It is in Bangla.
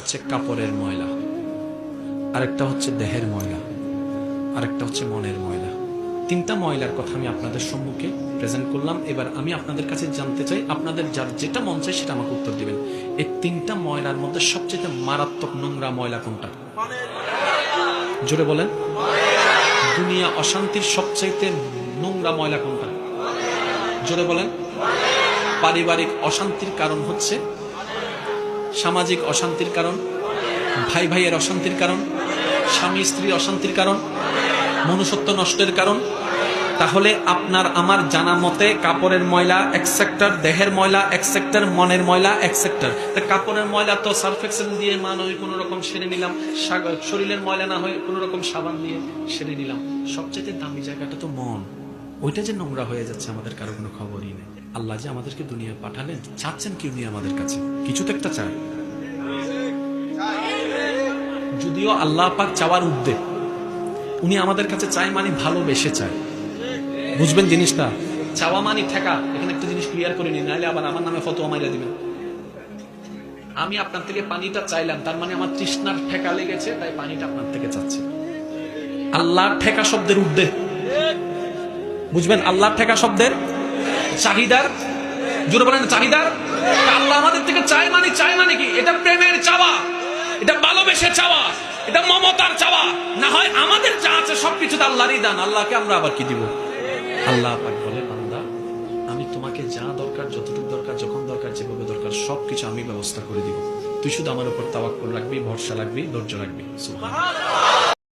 হচ্ছে কাপড়ের ময়লা। আরেকটা হচ্ছে দেহের ময়লা। আরেকটা হচ্ছে মনের ময়লা। তিনটা ময়লার কথা আমি আপনাদের সম্মুখে প্রেজেন্ট করলাম। এবার আমি আপনাদের কাছে জানতে চাই, আপনাদের যার যেটা মন চাই সেটা আমাকে উত্তর দিবেন। এই তিনটা ময়লার মধ্যে সবচেয়ে মারাত্মক নোংরা ময়লা কোনটা? জোরে বলেন। দুনিয়া অশান্তির সবচাইতে নোংরা ময়লা কোনটা? জোরে বলেন। পারিবারিক অশান্তির কারণ হচ্ছে সামাজিক অশান্তির কারণ, ভাই ভাইয়ের অশান্তির কারণ, স্বামী স্ত্রীর অশান্তির কারণ, মনুষ্যত্ব নষ্টের কারণ। তাহলে আপনার আমার জানা মতে কাপড়ের ময়লা এক সেক্টর দেহের ময়লা এক সেক্টর মনের ময়লা এক সেক্টর তা কাপড়ের ময়লা তো সার্ফেক্সেল দিয়ে মান হয়ে কোনো রকম সেরে নিলাম। শরীরের ময়লা না হয়ে কোনো রকম সাবান দিয়ে সেরে নিলাম। সবচেয়ে দামি জায়গাটা তো মন। ওইটা যে নোংরা হয়ে যাচ্ছে, আমাদের কারও কোনো খবরই নেই। আল্লাহ যে আমাদেরকে দুনিয়া পাঠালেন, চাচ্ছেন কি উনি আমাদের কাছে। কিছু তো একটা চায়। যদিও আল্লাহ পাক চাওয়ার উদ্যোগ উনি আমাদের কাছে চায় মানে ভালোবেসে চায়। বুঝবেন জিনিসটা? চাওয়া মানে ঠেকা। এখানে একটা জিনিস ক্লিয়ার করে নিন, নাহলে আবার আমার নামে ফটো মাইরা দিবেন। আমি আপনার থেকে পানিটা চাইলাম, তার মানে আমার তৃষ্ণার ঠেকা লেগেছে, তাই পানিটা আপনার থেকে চাচ্ছি। আল্লাহ ঠেকা শব্দের উর্ধে বুঝবেন আল্লাহ ঠেকা শব্দের? চাহিদার? জোরে বলেন, চাহিদার? আল্লাহ আমাদের থেকে চাই মানে চাই মানে কি? এটা প্রেমের চাওয়া, এটা ভালোবেসে চাওয়া, এটা মমতার চাওয়া। না হয় আমাদের যা আছে সবকিছু তো আল্লাহরই দান। আল্লাহকে আমরা আবার কি দিব? আল্লাহ পাক বলে বান্দা, আমি তোমাকে যা দরকার, যতটুকু দরকার, যখন দরকার, যেভাবে দরকার, সবকিছু আমি ব্যবস্থা করে দিব। তুই শুধু আমার উপর তাওয়াক্কুল রাখবি, ভরসা রাখবি, ধৈর্য রাখবি। সুবহানাল্লাহ।